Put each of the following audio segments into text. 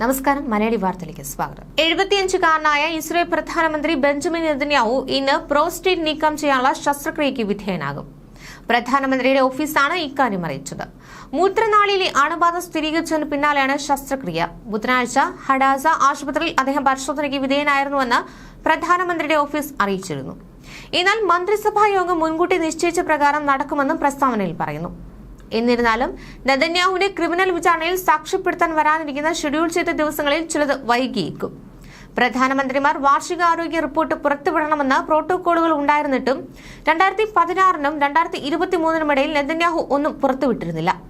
നമസ്കാരം. മലയാളി വാർത്തയിലേക്ക് സ്വാഗതം. എഴുപത്തിയഞ്ചുകാരനായ ഇസ്രയേൽ പ്രധാനമന്ത്രി ബെഞ്ചമിൻ നെതന്യാവു ഇന്ന് പ്രോസ്റ്റേറ്റ് നീക്കം ചെയ്യാനുള്ള ശസ്ത്രക്രിയയ്ക്ക് വിധേയനാകും. പ്രധാനമന്ത്രിയുടെ ഓഫീസാണ് ഇക്കാര്യം അറിയിച്ചത്. മൂത്രനാളിയിലെ അണുബാധ സ്ഥിരീകരിച്ചതിന് പിന്നാലെയാണ് ശസ്ത്രക്രിയ. ബുധനാഴ്ച ഹഡാസ ആശുപത്രിയിൽ അദ്ദേഹം പരിശോധനയ്ക്ക് വിധേയനായിരുന്നുവെന്ന് പ്രധാനമന്ത്രിയുടെ ഓഫീസ് അറിയിച്ചിരുന്നു. എന്നാൽ മന്ത്രിസഭാ യോഗം മുൻകൂട്ടി നിശ്ചയിച്ച പ്രകാരം നടക്കുമെന്നും പ്രസ്താവനയിൽ പറയുന്നു. എന്നിരുന്നാലും നെതന്യാഹുവിനെ ക്രിമിനൽ വിചാരണയിൽ സാക്ഷ്യപ്പെടുത്താൻ വരാനിരിക്കുന്ന ഷെഡ്യൂൾ ചെയ്ത ദിവസങ്ങളിൽ ചിലത് വൈകിയേക്കും. പ്രധാനമന്ത്രിമാർ വാർഷിക ആരോഗ്യ റിപ്പോർട്ട് പുറത്തുവിടണമെന്ന പ്രോട്ടോകോളുകൾ ഉണ്ടായിരുന്നിട്ടും രണ്ടായിരത്തി പതിനാറിനും രണ്ടായിരത്തി ഇരുപത്തിമൂന്നിനും ഇടയിൽ നെതന്യാഹു ഒന്നും പുറത്തുവിട്ടിരുന്നില്ല.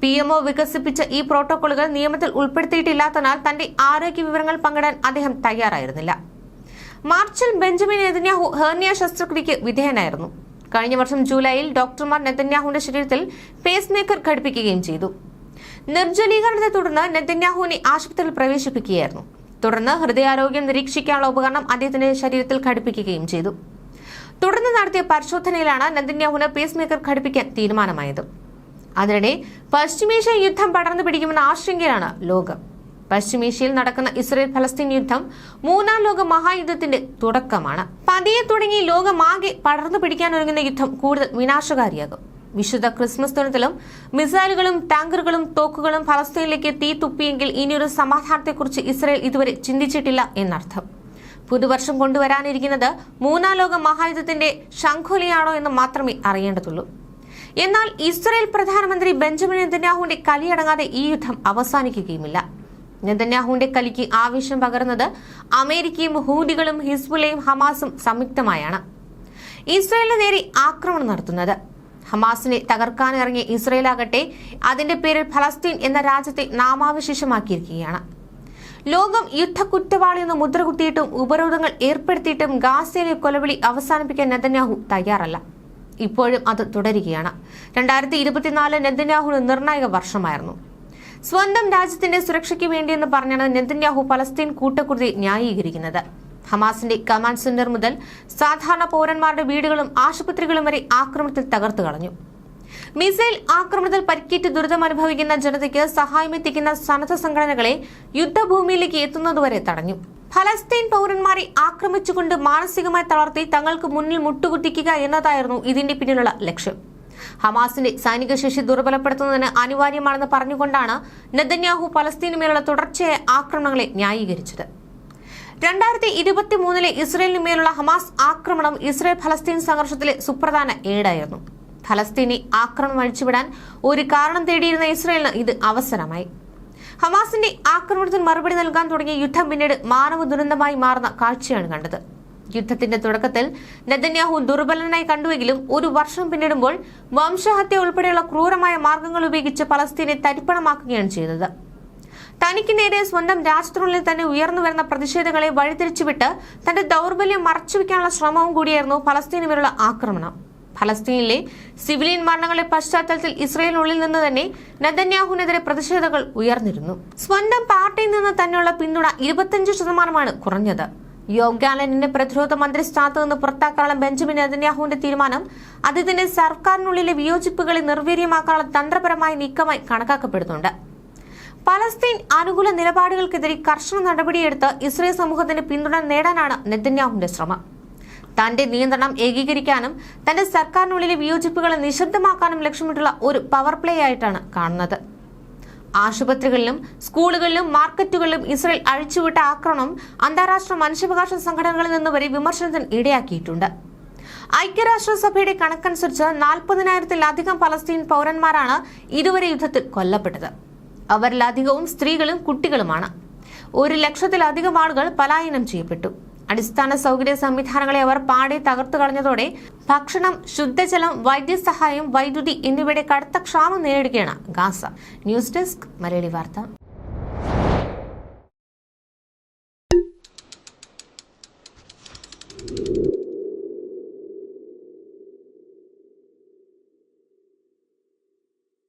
പി എംഒ വികസിപ്പിച്ച ഈ പ്രോട്ടോകോളുകൾ നിയമത്തിൽ ഉൾപ്പെടുത്തിയിട്ടില്ലാത്തതിനാൽ തന്റെ ആരോഗ്യ വിവരങ്ങൾ പങ്കിടാൻ അദ്ദേഹം തയ്യാറായിരുന്നില്ല. മാർച്ചിൽ ബെഞ്ചമിൻ നെതന്യാഹു ഹേർണിയ ശസ്ത്രക്രിയയ്ക്ക് വിധേയനായിരുന്നു. കഴിഞ്ഞ വർഷം ജൂലൈയിൽ ഡോക്ടർമാർ നെതന്യാഹുവിന്റെ ശരീരത്തിൽ പേസ് മേക്കർ ഘടിപ്പിക്കുകയും ചെയ്തു. നിർജലീകരണത്തെ തുടർന്ന് നെതന്യാഹുവിനെ ആശുപത്രിയിൽ പ്രവേശിപ്പിക്കുകയായിരുന്നു. തുടർന്ന് ഹൃദയാരോഗ്യം നിരീക്ഷിക്കാനുള്ള ഉപകരണം അദ്ദേഹത്തിന്റെ ശരീരത്തിൽ ഘടിപ്പിക്കുകയും ചെയ്തു. തുടർന്ന് നടത്തിയ പരിശോധനയിലാണ് നെതന്യാഹുവിന് പേസ് മേക്കർ ഘടിപ്പിക്കാൻ തീരുമാനമായത്. അതിനിടെ പശ്ചിമേഷ്യ യുദ്ധം പടർന്നു പിടിക്കുമെന്ന ആശങ്കയിലാണ് ലോകം. പശ്ചിമേഷ്യയിൽ നടക്കുന്ന ഇസ്രയേൽ ഫലസ്തീൻ യുദ്ധം മൂന്നാം ലോക മഹായുദ്ധത്തിന്റെ തുടക്കമാണ്. പതിയെ തുടങ്ങി ലോകമാകെ പടർന്നു പിടിക്കാൻ ഒരുങ്ങുന്ന യുദ്ധം കൂടുതൽ വിനാശകാരിയാകും. വിശുദ്ധ ക്രിസ്മസ് ദിനത്തിലും മിസൈലുകളും ടാങ്കറുകളും തോക്കുകളും ഫലസ്തീനിലേക്ക് തീ തുപ്പിയെങ്കിൽ ഇനിയൊരു സമാധാനത്തെക്കുറിച്ച് ഇസ്രയേൽ ഇതുവരെ ചിന്തിച്ചിട്ടില്ല എന്നർത്ഥം. പുതുവർഷം കൊണ്ടുവരാനിരിക്കുന്നത് മൂന്നാം ലോക മഹായുദ്ധത്തിന്റെ ശംഖുലിയാണോ എന്ന് മാത്രമേ അറിയേണ്ടതുള്ളൂ. എന്നാൽ ഇസ്രയേൽ പ്രധാനമന്ത്രി ബെഞ്ചമിൻ നെതന്യാഹുവിന്റെ കലിയടങ്ങാതെ ഈ യുദ്ധം അവസാനിക്കുകയുമില്ല. നെതന്യാഹുവിന്റെ കലിക്ക് ആവേശം പകർന്നത് അമേരിക്കയും ഹൂദികളും ഹിസ്ബുലയും ഹമാസും സംയുക്തമായാണ്. ഇസ്രയേലിന് നേരെ ആക്രമണം നടത്തുന്നത്. ഹമാസിനെ തകർക്കാനിറങ്ങിയ ഇസ്രയേലാകട്ടെ അതിന്റെ പേരിൽ ഫലസ്തീൻ എന്ന രാജ്യത്തെ നാമാവശേഷമാക്കിയിരിക്കുകയാണ്. ലോകം യുദ്ധക്കുറ്റവാളി എന്ന് മുദ്രകുത്തിയിട്ടും ഉപരോധങ്ങൾ ഏർപ്പെടുത്തിയിട്ടും ഗാസയിലെ കൊലവിളി അവസാനിപ്പിക്കാൻ നെതന്യാഹു തയ്യാറല്ല. ഇപ്പോഴും അത് തുടരുകയാണ്. രണ്ടായിരത്തി ഇരുപത്തിനാല് നെതന്യാഹുവിന് നിർണായക വർഷമായിരുന്നു. സ്വന്തം രാജ്യത്തിന്റെ സുരക്ഷയ്ക്ക് വേണ്ടിയെന്ന് പറഞ്ഞാണ് നെതന്യാഹു പലസ്തീൻ കൂട്ടക്കുരുതി ന്യായീകരിക്കുന്നത്. ഹമാസിന്റെ കമാൻഡ് സെന്റർ മുതൽ സാധാരണ പൗരന്മാരുടെ വീടുകളും ആശുപത്രികളും വരെ ആക്രമണത്തിൽ തകർത്തു കളഞ്ഞു. മിസൈൽ ആക്രമണത്തിൽ പരിക്കേറ്റ് ദുരിതമനുഭവിക്കുന്ന ജനതയ്ക്ക് സഹായമെത്തിക്കുന്ന സന്നദ്ധ സംഘടനകളെ യുദ്ധഭൂമിയിലേക്ക് എത്തുന്നതുവരെ തടഞ്ഞു. ഫലസ്തീൻ പൗരന്മാരെ ആക്രമിച്ചുകൊണ്ട് മാനസികമായി തളർത്തി തങ്ങൾക്ക് മുന്നിൽ മുട്ടുകുത്തിക്കുക എന്നതായിരുന്നു ഇതിന്റെ പിന്നിലുള്ള ലക്ഷ്യം. ഹമാസിന്റെ സൈനിക ശേഷി ദുർബലപ്പെടുത്തുന്നതിന് അനിവാര്യമാണെന്ന് പറഞ്ഞുകൊണ്ടാണ് നെതന്യാഹു പലസ്തീനുമേലുള്ള തുടർച്ചയായ ആക്രമണങ്ങളെ ന്യായീകരിച്ചത്. രണ്ടായിരത്തി ഇരുപത്തി മൂന്നിലെ ഇസ്രയേലിന് മേലുള്ള ഹമാസ് ആക്രമണം ഇസ്രയേൽ ഫലസ്തീൻ സംഘർഷത്തിലെ സുപ്രധാന ഏടായിരുന്നു. ഫലസ്തീനെ ആക്രമണം അഴിച്ചുവിടാൻ ഒരു കാരണം തേടിയിരുന്ന ഇസ്രയേലിന് ഇത് അവസരമായി. ഹമാസിന്റെ ആക്രമണത്തിന് മറുപടി നൽകാൻ തുടങ്ങിയ യുദ്ധം പിന്നീട് മാനവ ദുരന്തമായി മാറുന്ന കാഴ്ചയാണ് കണ്ടത്. യുദ്ധത്തിന്റെ തുടക്കത്തിൽ നെതന്യാഹു ദുർബലനായി കണ്ടുവെങ്കിലും ഒരു വർഷം പിന്നിടുമ്പോൾ വംശഹത്യ ഉൾപ്പെടെയുള്ള ക്രൂരമായ മാർഗങ്ങൾ ഉപയോഗിച്ച് പലസ്തീനെ തരിപ്പണമാക്കുകയാണ് ചെയ്തത് തനിക്ക് നേരെ സ്വന്തം രാഷ്ട്രങ്ങളിൽ തന്നെ ഉയർന്നു വരുന്ന പ്രതിഷേധങ്ങളെ വഴിതിരിച്ചുവിട്ട് തന്റെ ദൗർബല്യം മറച്ചുവെക്കാനുള്ള ശ്രമവും കൂടിയായിരുന്നു ഫലസ്തീനുമേലുള്ള ആക്രമണം. ഫലസ്തീനിലെ സിവിലിയൻ മരണങ്ങളുടെ പശ്ചാത്തലത്തിൽ ഇസ്രയേലിനുള്ളിൽ നിന്ന് തന്നെ നെതന്യാഹുവിനെതിരെ പ്രതിഷേധങ്ങൾ ഉയർന്നിരുന്നു. സ്വന്തം പാർട്ടിയിൽ നിന്ന് തന്നെയുള്ള പിന്തുണ ഇരുപത്തിയഞ്ച് ശതമാനമാണ് കുറഞ്ഞത്. യോഗാലനിന്റെ പ്രതിരോധ മന്ത്രി സ്ഥാനത്ത് നിന്ന് പുറത്താക്കാനുള്ള ബെഞ്ചമിൻ നെതന്യാഹുവിന്റെ തീരുമാനം അദ്ദേഹത്തിന്റെ സർക്കാരിനുള്ളിലെ വിയോജിപ്പുകളെ നിർവീര്യമാക്കാനുള്ള തന്ത്രപരമായ നീക്കമായി കണക്കാക്കപ്പെടുന്നുണ്ട്. പലസ്തീൻ അനുകൂല നിലപാടുകൾക്കെതിരെ കർശന നടപടിയെടുത്ത് ഇസ്രയേൽ സമൂഹത്തിന്റെ പിന്തുണ നേടാനാണ് നെതന്യാഹുവിന്റെ ശ്രമം. തന്റെ നിയന്ത്രണം ഏകീകരിക്കാനും തന്റെ സർക്കാരിനുള്ളിലെ വിയോജിപ്പുകളെ നിശബ്ദമാക്കാനും ലക്ഷ്യമിട്ടുള്ള ഒരു പവർ പ്ലേ ആയിട്ടാണ് കാണുന്നത്. ആശുപത്രികളിലും സ്കൂളുകളിലും മാർക്കറ്റുകളിലും ഇസ്രയേൽ അഴിച്ചുവിട്ട ആക്രമണം അന്താരാഷ്ട്ര മനുഷ്യാവകാശ സംഘടനകളിൽ നിന്ന് വരെ വിമർശനത്തിന് ഇടയാക്കിയിട്ടുണ്ട്. ഐക്യരാഷ്ട്രസഭയുടെ കണക്കനുസരിച്ച് നാൽപ്പതിനായിരത്തിലധികം പലസ്തീൻ പൗരന്മാരാണ് ഇതുവരെ യുദ്ധത്തിൽ കൊല്ലപ്പെട്ടത്. അവരിലധികവും സ്ത്രീകളും കുട്ടികളുമാണ്. ഒരു ലക്ഷത്തിലധികം ആളുകൾ പലായനം ചെയ്യപ്പെട്ടു. അടിസ്ഥാന സൗകര്യ സംവിധാനങ്ങളെ അവർ പാടെ തകർത്തു കളഞ്ഞതോടെ ഭക്ഷണം ശുദ്ധജലം വൈദ്യസഹായം വൈദ്യുതി എന്നിവയുടെ കടുത്ത ക്ഷാമം നേരിടുകയാണ് ഗാസ. ന്യൂസ് ഡെസ്ക് മലയാളി വാർത്ത.